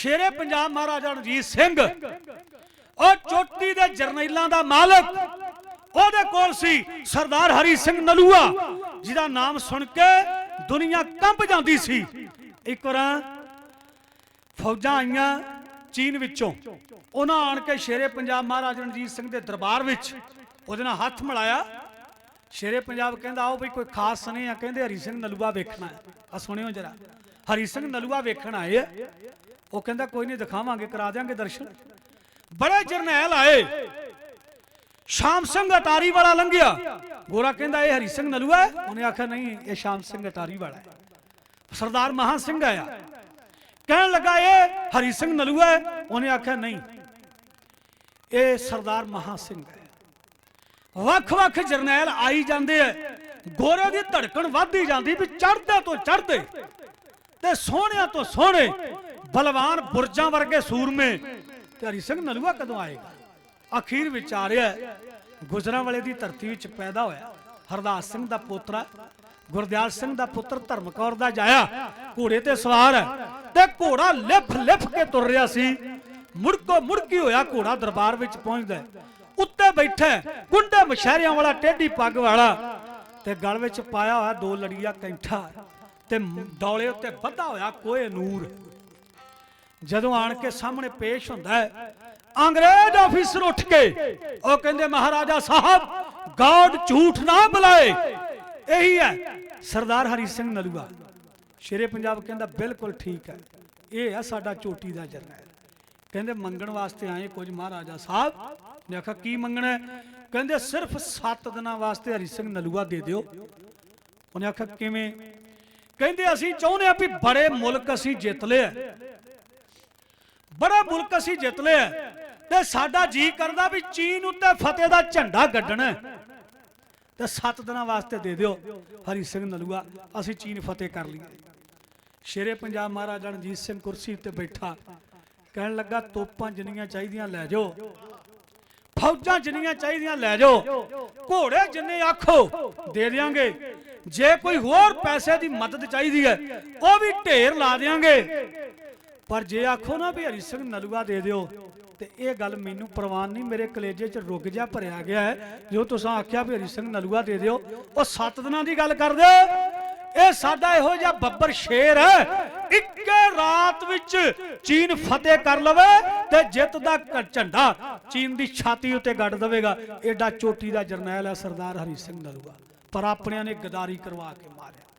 ਸ਼ੇਰੇ ਪੰਜਾਬ ਮਹਾਰਾਜਾ ਰਣਜੀਤ ਸਿੰਘ। ਉਹ ਚੋਟੀ ਦੇ ਜਰਨੈਲਾਂ ਦਾ ਮਾਲਕ। ਉਹਦੇ ਕੋਲ ਸੀ ਸਰਦਾਰ ਹਰੀ ਸਿੰਘ ਨਲੂਆ, ਜਿਹਦਾ ਨਾਮ ਸੁਣ ਕੇ ਦੁਨੀਆ ਕੰਬ ਜਾਂਦੀ ਸੀ। ਇੱਕ ਵਾਰ ਫੌਜਾਂ ਆਈਆਂ ਚੀਨ ਵਿੱਚੋਂ। ਉਹਨਾਂ ਆਣ ਕੇ ਸ਼ੇਰੇ ਪੰਜਾਬ ਮਹਾਰਾਜਾ ਰਣਜੀਤ ਸਿੰਘ ਦੇ ਦਰਬਾਰ ਵਿੱਚ ਉਹਦੇ ਨਾਲ ਹੱਥ ਮਿਲਾਇਆ। ਸ਼ੇਰੇ ਪੰਜਾਬ ਕਹਿੰਦਾ, ਆਓ ਬਈ, ਕੋਈ ਖਾਸ ਸਨੇ ਆ ਕਹਿੰਦੇ ਹਰੀ ਸਿੰਘ ਨਲੂਆ ਵੇਖਣਾ ਆ ਸੁਣਿਓ ਜਰਾ। ਹਰੀ ਸਿੰਘ ਨਲੂਆ ਵੇਖਣ ਆਏ ਉਹ ਕਹਿੰਦਾ ਕੋਈ ਨਹੀਂ ਦਿਖਾਵਾਂਗੇ, ਕਰਾ ਦਿਆਂਗੇ ਦਰਸ਼ਨ। ਬੜੇ ਜਰਨੈਲ ਆਏ। ਸ਼ਾਮ ਸਿੰਘ ਅਟਾਰੀ ਵਾਲਾ ਲੰਘਿਆ। ਗੋਰਾ ਕਹਿੰਦਾ, ਇਹ ਹਰੀ ਸਿੰਘ ਨਲੂਆ ਹੈ? ਉਹਨੇ ਆਖਿਆ, ਨਹੀਂ, ਇਹ ਸ਼ਾਮ ਸਿੰਘ ਅਟਾਰੀ ਵਾਲਾ ਹੈ। ਸਰਦਾਰ ਮਹਾ ਸਿੰਘ ਆਇਆ। ਕਹਿਣ ਲੱਗਾ, ਇਹ ਹਰੀ ਸਿੰਘ ਨਲੂਆ ਹੈ? ਉਹਨੇ ਆਖਿਆ, ਨਹੀਂ, ਇਹ ਸਰਦਾਰ ਮਹਾ ਸਿੰਘ ਹੈ। ਵੱਖ-ਵੱਖ ਜਰਨੈਲ ਆਈ ਜਾਂਦੇ ਐ। ਗੋਰੇ ਦੀ ਧੜਕਣ ਵੱਧਦੀ ਜਾਂਦੀ ਵੀ ਚੜ੍ਹਦੇ ਤੋਂ ਚੜਦੇ ਤੇ ਸੋਹਣਿਆਂ ਤੋਂ ਸੋਹਣੇ ਬਲਵਾਨ ਬੁਰਜਾਂ ਵਰਗੇ ਸੂਰਮੇ। ਤੇ ਹਰੀ ਸਿੰਘ ਨਲੂਆ ਕਦੋਂ ਆਏਗਾ? ਅਖੀਰ ਵਿਚਾਰਿਆ ਗੁਜਰਾਂ ਵਾਲੇ ਦੀ ਧਰਤੀ ਵਿੱਚ ਪੈਦਾ ਹੋਇਆ। ਹਰਦਾਸ ਸਿੰਘ ਦਾ ਪੋਤਰਾ ਗੁਰਦਿਆਲ ਸਿੰਘ ਦਾ ਪੁੱਤਰ ਧਰਮਕੌਰ ਦਾ ਜਾਇਆ। ਘੋੜੇ ਤੇ ਸਵਾਰ ਤੇ ਘੋੜਾ ਲਿਫ ਲਿਫ ਕੇ ਤੁਰ ਰਿਹਾ ਸੀ। ਮੁੜਕੋ ਮੁੜਕੀ ਹੋਇਆ ਘੋੜਾ ਦਰਬਾਰ ਵਿੱਚ ਪਹੁੰਚਦਾ ਉੱਤੇ ਬੈਠਾ ਗੁੰਡੇ ਮਸ਼ਹਰਿਆਂ ਵਾਲਾ ਟੇਢੀ ਪੱਗ ਵਾਲਾ। ਤੇ ਗਲ ਵਿੱਚ ਪਾਇਆ ਹੋਇਆ ਦੋ ਲੜੀਆ ਕੈਂਠਾ ਤੇ ਡੌਲੇ ਉੱਤੇ ਬੱਧਾ ਹੋਇਆ ਕੋਏ ਨੂਰ। ਜਦੋਂ ਆਣ ਕੇ ਸਾਹਮਣੇ ਪੇਸ਼ ਹੁੰਦਾ ਹੈ, ਅੰਗਰੇਜ਼ ਆਫੀਸਰ ਉੱਠ ਕੇ, ਉਹ ਕਹਿੰਦੇ, ਮਹਾਰਾਜਾ ਸਾਹਿਬ ਗਾਡ ਝੂਠ ਨਾ ਬੁਲਾਏ। ਇਹੀ ਹੈ, ਸਰਦਾਰ ਹਰੀ ਸਿੰਘ ਨਲੂਆ। ਸ਼ੇਰੇ ਪੰਜਾਬ ਕਹਿੰਦਾ, ਬਿਲਕੁਲ ਠੀਕ ਹੈ, ਇਹ ਹੈ ਸਾਡਾ ਚੋਟੀ ਦਾ ਜਰਨੈਲ। ਕਹਿੰਦੇ, ਮੰਗਣ ਵਾਸਤੇ ਆਏ ਕੁਝ, ਮਹਾਰਾਜਾ ਸਾਹਿਬ? ਨੇ ਆਖਿਆ, ਕੀ ਮੰਗਣਾ ਕਹਿੰਦੇ, ਸਿਰਫ 7 ਦਿਨਾਂ ਵਾਸਤੇ ਹਰੀ ਸਿੰਘ ਨਲੂਆ ਦੇ ਦਿਓ। ਉਹਨੇ ਆਖਿਆ, ਕਿਵੇਂ? ਕਹਿੰਦੇ, ਅਸੀਂ ਚਾਹੁੰਦੇ ਆ ਵੀ ਬੜੇ ਮੁਲਕ ਅਸੀਂ ਜਿੱਤ ਲਿਆ ਬੜਾ ਮੁਲਕ ਅਸੀਂ ਜਿੱਤ ਲਿਆ ਤੇ ਸਾਡਾ ਜੀ ਕਰਦਾ ਵੀ ਚੀਨ ਉੱਤੇ ਫਤਿਹ ਦਾ ਝੰਡਾ ਗੱਡਣਾ ਤੇ 7 ਦਿਨਾਂ ਵਾਸਤੇ ਦੇ ਦਿਓ, ਹਰੀ ਸਿੰਘ ਨਲੂਆ, ਅਸੀਂ ਚੀਨ ਫਤਿਹ ਕਰ ਲਈਏ। ਸ਼ੇਰੇ ਪੰਜਾਬ ਮਹਾਰਾਜਾ ਰਣਜੀਤ ਸਿੰਘ ਕੁਰਸੀ ਉੱਤੇ ਬੈਠਾ, ਕਹਿਣ ਲੱਗਾ, ਤੋਪਾਂ ਜਿੰਨੀਆਂ ਚਾਹੀਦੀਆਂ ਲੈ ਜਾਓ, ਫੌਜਾਂ ਜਿੰਨੀਆਂ ਚਾਹੀਦੀਆਂ ਲੈ ਜਾਓ, ਘੋੜੇ ਜਿੰਨੇ ਆਖੋ, ਦੇ ਦਿਆਂਗੇ। ਜੇ ਕੋਈ ਹੋਰ ਪੈਸੇ ਦੀ ਮਦਦ ਚਾਹੀਦੀ ਹੈ, ਉਹ ਵੀ ਢੇਰ ਲਾ ਦਿਆਂਗੇ। ਪਰ ਜੇ ਆਖੋ ਨਾ ਵੀ ਹਰੀ ਸਿੰਘ ਨਲੂਆ ਦੇ ਦਿਓ, ਤੇ ਇਹ ਗੱਲ ਮੈਨੂੰ ਪ੍ਰਵਾਨ ਨਹੀਂ, ਮੇਰੇ ਕਲੇਜੇ 'ਚ ਰੁਕ ਜਾ ਭਰਿਆ ਗਿਆ ਹੈ। ਜੋ ਤੁਸੀਂ ਆਖਿਆ ਵੀ ਹਰੀ ਸਿੰਘ ਨਲੂਆ ਦੇ ਦਿਓ, ਉਹ 7 ਦਿਨਾਂ ਦੀ ਗੱਲ ਕਰਦੇ ਹੋ। ਇਹ ਸਾਡਾ ਇਹੋ ਜਿਹਾ ਬੱਬਰ ਸ਼ੇਰ ਹੈ। ਇੱਕ ਰਾਤ ਵਿੱਚ ਚੀਨ ਫਤਿਹ ਕਰ ਲਵੇ ਤੇ ਜਿੱਤ ਦਾ ਝੰਡਾ ਚੀਨ ਦੀ ਛਾਤੀ ਉੱਤੇ ਗੱਡ ਦੇਵੇਗਾ। ਐਡਾ ਚੋਟੀ ਦਾ ਜਰਨੈਲ ਹੈ ਸਰਦਾਰ ਹਰੀ ਸਿੰਘ ਨਲੂਆ। ਪਰ ਆਪਣਿਆਂ ਨੇ ਗਦਾਰੀ ਕਰਵਾ ਕੇ ਮਾਰਿਆ।